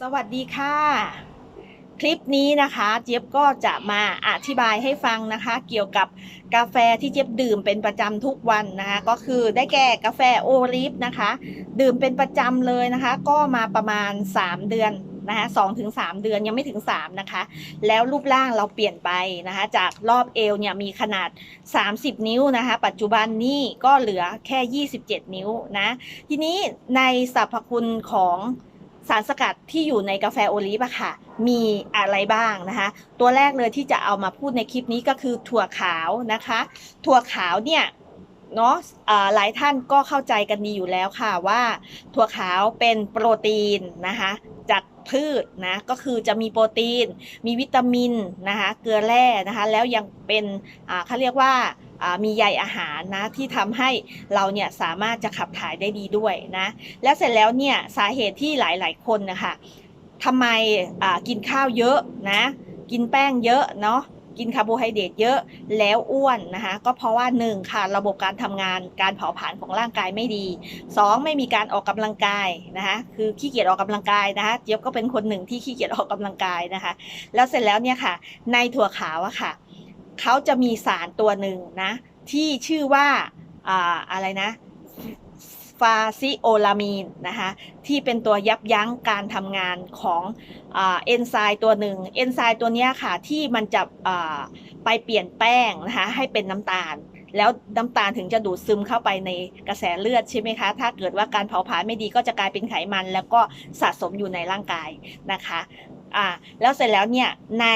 สวัสดีค่ะ คลิปนี้นะคะ เจี๊ยบก็จะมาอธิบายให้ฟังนะคะ เกี่ยวกับกาแฟที่เจี๊ยบดื่มเป็นประจำทุกวันนะคะ ก็คือได้แก่กาแฟโอลิฟนะคะ ดื่มเป็นประจำเลยนะคะ ก็มาประมาณ 3 เดือนนะคะสองถึงสามเดือนยังไม่ถึง3นะคะ แล้วรูปร่างเราเปลี่ยนไปนะคะ จากรอบเอวเนี่ยมีขนาด 30 นิ้วนะคะ ปัจจุบันนี่ก็เหลือแค่ 27 นิ้วนะ ทีนี้ในสรรพคุณของ สารสกัดที่อยู่ในกาแฟโอลิฟอะค่ะ มีอะไรบ้างนะคะ ตัวแรกเลยที่จะเอามาพูดในคลิปนี้ก็คือถั่วขาวนะคะ ถั่วขาวเนี่ยเนาะหลายท่านก็เข้าใจกันดีอยู่แล้วค่ะว่าถั่วขาวเป็นโปรตีนนะคะจากพืชนะก็คือจะมีโปรตีน มีวิตามินนะคะเกลือแร่นะคะแล้วยังเป็นเขาเรียกว่า มีใยอาหารนะที่ทำให้เราเนี่ยสามารถจะขับถ่ายได้ดีด้วยนะแล้วเสร็จแล้วเนี่ยสาเหตุที่หลาย ๆ คนนะคะทำไมกินข้าวเยอะนะกินแป้งเยอะเนาะกินคาร์โบไฮเดรตเยอะแล้วอ้วนนะคะก็เพราะว่าหนึ่งค่ะระบบการทำงานการเผาผลาญของร่างกายไม่ดีสองไม่มีการออกกำลังกายนะคะคือขี้เกียจออกกำลังกายนะคะเจี๊ยบก็เป็นคนหนึ่งที่ขี้เกียจออกกำลังกายนะคะ แล้วเสร็จแล้วเนี่ยค่ะ ในถั่วขาวอะค่ะ เขาจะมีสารตัวหนึ่งนะ ที่ชื่อว่าอ่าอะไรนะฟาซิโอลามีนนะคะที่เป็นตัวยับยั้งการทำงานของอเอนไซม์ตัวหนึ่งเอนไซม์ตัวนี้ค่ะที่มันจะไปเปลี่ยนแป้งนะคะให้เป็นน้ำตาล แล้วน้ำตาลถึงจะดูดซึมเข้าไปในกระแสเลือดใช่ไหมคะ ถ้าเกิดว่าการเผาผลาญไม่ดีก็จะกลายเป็นไขมัน แล้วก็สะสมอยู่ในร่างกายนะคะอ่าแล้วเสร็จแล้วเนี่ยใน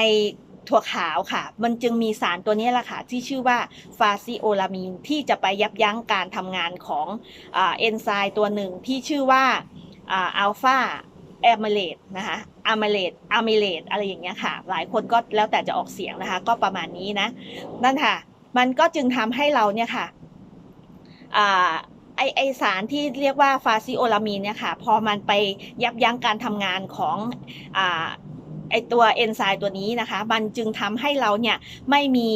ถั่วขาวค่ะ มันจึงมีสารตัวนี้แหละค่ะ ที่ชื่อว่าฟาซิโอลามีนที่จะไปยับยั้งการทำงานของอเอนไซม์ตัวหนึ่งที่ชื่อว่าอัลฟาแอมเลตนะคะอะมเลตอะมิเลตอะไรอย่างเงี้ยค่ะ หลายคนก็แล้วแต่จะออกเสียงนะคะ ก็ประมาณนี้นะ นั่นค่ะ มันก็จึงทำให้เราเนี่ยค่ะไอไอสารที่เรียกว่าฟาซิโอลามีนเนี่ยค่ะ พอมันไปยับยั้งการทำงานของอ ไอตัวเอนไซม์ตัวนี้นะคะ มันจึงทำให้เราเนี่ยไม่มี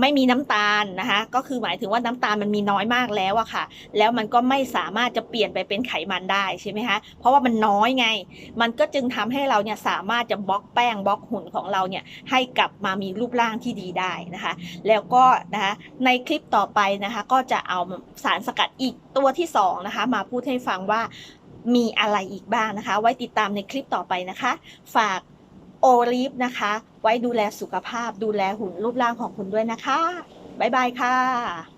ไม่มีน้ำตาลนะคะ ก็คือหมายถึงว่าน้ำตาลมันมีน้อยมากแล้วอะค่ะ แล้วมันก็ไม่สามารถจะเปลี่ยนไปเป็นไขมันได้ใช่ไหมคะ เพราะว่ามันน้อยไง มันก็จึงทำให้เราเนี่ยสามารถจะบล็อกแป้งบล็อกหุ่นของเราเนี่ยให้กลับมามีรูปร่างที่ดีได้นะคะ แล้วก็นะคะในคลิปต่อไปนะคะ ก็จะเอาสารสกัดอีกตัวที่สองนะคะมาพูดให้ฟังว่า มีอะไรอีกบ้างนะคะ ไว้ติดตามในคลิปต่อไปนะคะ ฝากโอลิฟนะคะ ไว้ดูแลสุขภาพ ดูแลหุ่นรูปร่างของคุณด้วยนะคะ บ๊ายบายค่ะ